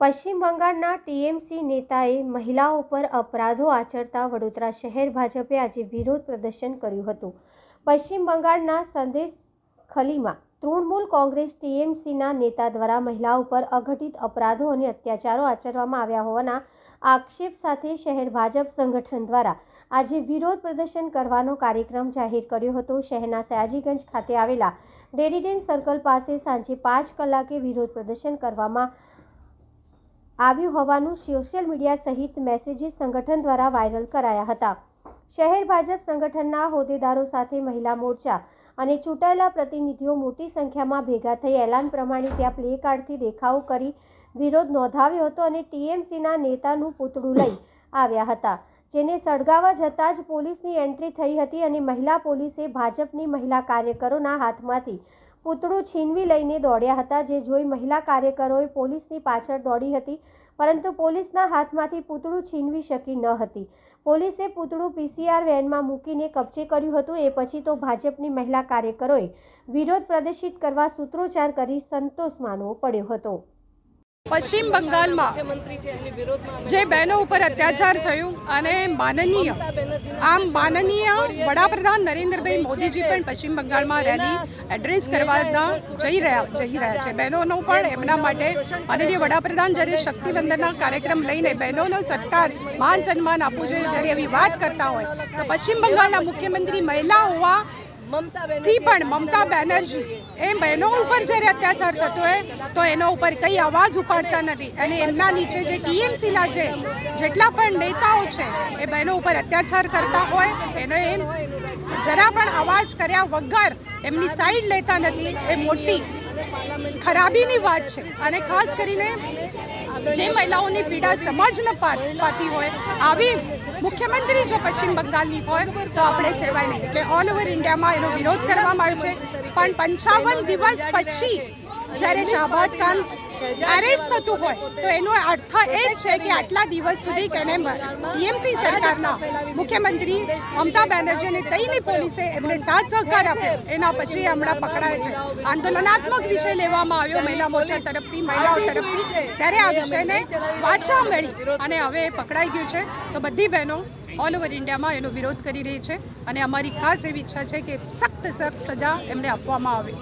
પશ્ચિમ બંગાળના ટીએમસી નેતાએ મહિલાઓ પર અપરાધો આચરતા વડોદરા શહેર ભાજપે આજે વિરોધ પ્રદર્શન કર્યું હતું. પશ્ચિમ બંગાળના સંદેશ ખલીમાં તૃણમૂલ કોંગ્રેસ ટીએમસીના નેતા દ્વારા મહિલાઓ પર અઘટિત અપરાધો અને અત્યાચારો આચરવામાં આવ્યા હોવાના આક્ષેપ સાથે શહેર ભાજપ સંગઠન દ્વારા આજે વિરોધ પ્રદર્શન કરવાનો કાર્યક્રમ જાહેર કર્યો હતો. શહેરના સયાજીગંજ ખાતે આવેલા ડેરીડેન સર્કલ પાસે સાંજે પાંચ કલાકે વિરોધ પ્રદર્શન કરવામાં આવ્યું હોવાનું સોશિયલ મીડિયા સહિત મેસેજીસ સંગઠન દ્વારા વાયરલ કરાયા હતા. શહેર ભાજપ સંગઠનના હોદ્દેદારો સાથે મહિલા મોરચા અને ચૂંટાયેલા પ્રતિનિધિઓ મોટી સંખ્યામાં ભેગા થઈ એલાન પ્રમાણે ત્યાં પ્લે કાર્ડથી દેખાવો કરી વિરોધ નોંધાવ્યો હતો અને ટીએમસીના નેતાનું પૂતળું લઈ આવ્યા હતા, જેને સળગાવવા જતાં જ પોલીસની એન્ટ્રી થઈ હતી અને મહિલા પોલીસે ભાજપની મહિલા કાર્યકરોના હાથમાંથી પૂતળું છીનવી લઈને દોડ્યા હતા, જે જોઈ મહિલા કાર્યકરોએ પોલીસની પાછળ દોડી હતી, પરંતુ પોલીસના હાથમાંથી પૂતળું છીનવી શકી ન હતી. પોલીસે પૂતળું પીસીઆર વેનમાં મૂકીને કબજે કર્યું હતું, એ પછી તો ભાજપની મહિલા કાર્યકરોએ વિરોધ પ્રદર્શિત કરવા સૂત્રોચ્ચાર કરી સંતોષ માનવો પડ્યો હતો. પશ્ચિમ બંગાળમાં જે બહેનો ઉપર અત્યાચાર થયું અને માનનીય, આમ માનનીય વડાપ્રધાન નરેન્દ્રભાઈ મોદીજી પણ પશ્ચિમ બંગાળમાં રેલી એડ્રેસ કરવાના જઈ રહ્યા જઈ રહ્યા છે. બહેનોનો પણ એમના માટે માનનીય વડાપ્રધાન જ્યારે શક્તિવંદનના કાર્યક્રમ લઈને બહેનોનો સત્કાર, માન સન્માન આપવું જોઈએ, જ્યારે એવી વાત કરતા હોય, તો પશ્ચિમ બંગાળના મુખ્યમંત્રી મહિલા હોવા થી પણ મમતા બેનર્જી એ બહેનો ઉપર જ્યારે અત્યાચાર થતો હોય તો એના ઉપર કંઈ અવાજ ઉપાડતા નથી. અને એમના નીચે જે ટીએમસીના જે જેટલા પણ નેતાઓ છે એ બહેનો ઉપર અત્યાચાર કરતા હોય એનો એમ જરા પણ અવાજ કર્યા વગર એમની સાઈડ લેતા નથી. એ મોટી ખરાબીની વાત છે. અને ખાસ કરીને જે મહિલાઓની પીડા સમાજને ન પાતી હોય, આવી મુખ્યમંત્રી જો પશ્ચિમ બંગાળની હોય, તો આપણે સેવાય નહીં. એટલે ઓલ ઓવર ઇન્ડિયામાં એનો વિરોધ કરવામાં આવ્યો છે. પણ પંચાવન દિવસ પછી જ્યારે શાહબાજ ખાન એરેસ્ટ થતું હોય, તો એનો અર્થ એ જ છે કે આટલા દિવસ સુધી કેને ટીએમસી સરકારના મુખ્યમંત્રી મમતા બેનર્જી અને તઈની પોલીસે એમને સાથ સહકાર આપ્યો. એના પછી હમણાં પકડાય છે. આંદોલનાત્મક વિષય લેવામાં આવ્યો મહિલા મોરચા તરફથી, મહિલાઓ તરફથી. ત્યારે આ વિષયને વાચા મળી અને હવે એ પકડાઈ ગયું છે. તો બધી બહેનો ઓલ ઓવર ઇન્ડિયામાં એનો વિરોધ કરી રહી છે અને અમારી ખાસ એવી ઈચ્છા છે કે સખ્ત સખ્ત સજા એમને આપવામાં આવે.